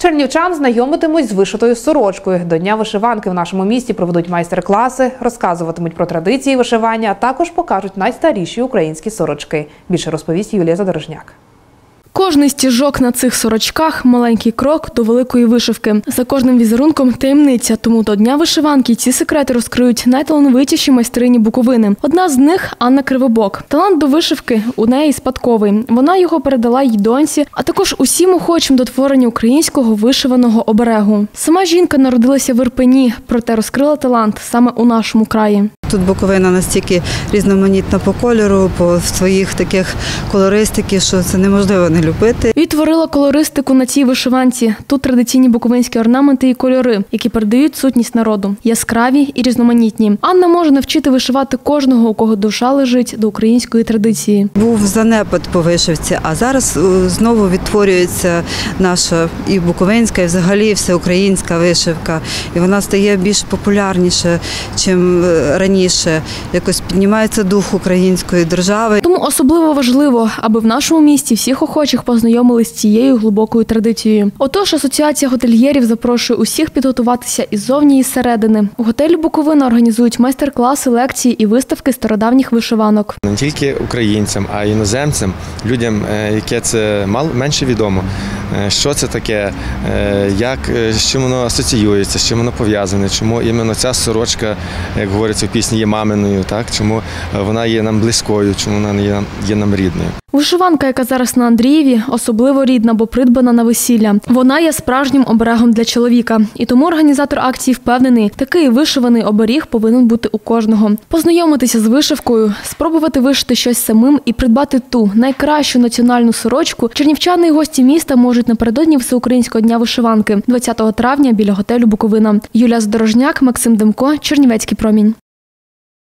Чернівчан знайомитимуть з вишитою сорочкою. До дня вишиванки в нашому місті проведуть майстер-класи, розказуватимуть про традиції вишивання, а також покажуть найстаріші українські сорочки. Більше розповість Юлія Задорожняк. Кожний стіжок на цих сорочках маленький крок до великої вишивки. За кожним візерунком таємниця. Тому до дня вишиванки ці секрети розкриють найталановитіші майстрині Буковини. Одна з них Анна Кривобок. Талант до вишивки у неї спадковий. Вона його передала їй доньці, а також усім охочим до творення українського вишиваного оберегу. Сама жінка народилася в Ірпені, проте розкрила талант саме у нашому краї. Тут Буковина настільки різноманітна по кольору, по своїх таких колористики, що це неможливо не любити. Відтворила колористику на цій вишиванці. Тут традиційні буковинські орнаменти і кольори, які передають сутність народу, яскраві і різноманітні. Анна може навчити вишивати кожного, у кого душа лежить до української традиції. Був занепад по вишивці, а зараз е, знову відтворюється наша і буковинська, і взагалі всеукраїнська вишивка. І вона стає більш популярніше, чим е, раніше. Якось піднімається дух української держави. Тому особливо важливо, аби в нашому місті всіх охочих познайомились з цією глибокою традицією. Отож, асоціація готельєрів запрошує усіх підготуватися і ззовні, і зсередини. У готелі Буковина організують майстер-класи, лекції і виставки стародавніх вишиванок. не тільки українцям, а й іноземцям, людям, е, яке це мал менше відомо. Е, Що це таке, е, як е, з чим воно асоціюється, з чим воно пов'язане, чому іменно ця сорочка, як говориться в пісні, є маминою, так чому вона є нам близькою, чому вона є нам є нам рідною. Вишиванка, яка зараз на Андрієві, особливо рідна, бо придбана на весілля. Вона є справжнім оберегом для чоловіка. І тому організатор акції впевнений, такий вишиваний оберіг повинен бути у кожного. Познайомитися з вишивкою, спробувати вишити щось самим і придбати ту найкращу національну сорочку. Чернівчани і гості міста можуть напередодні Всеукраїнського дня вишиванки 20 травня біля готелю Буковина. Юлія Здорожняк, Максим Демко, Чернівецький промінь.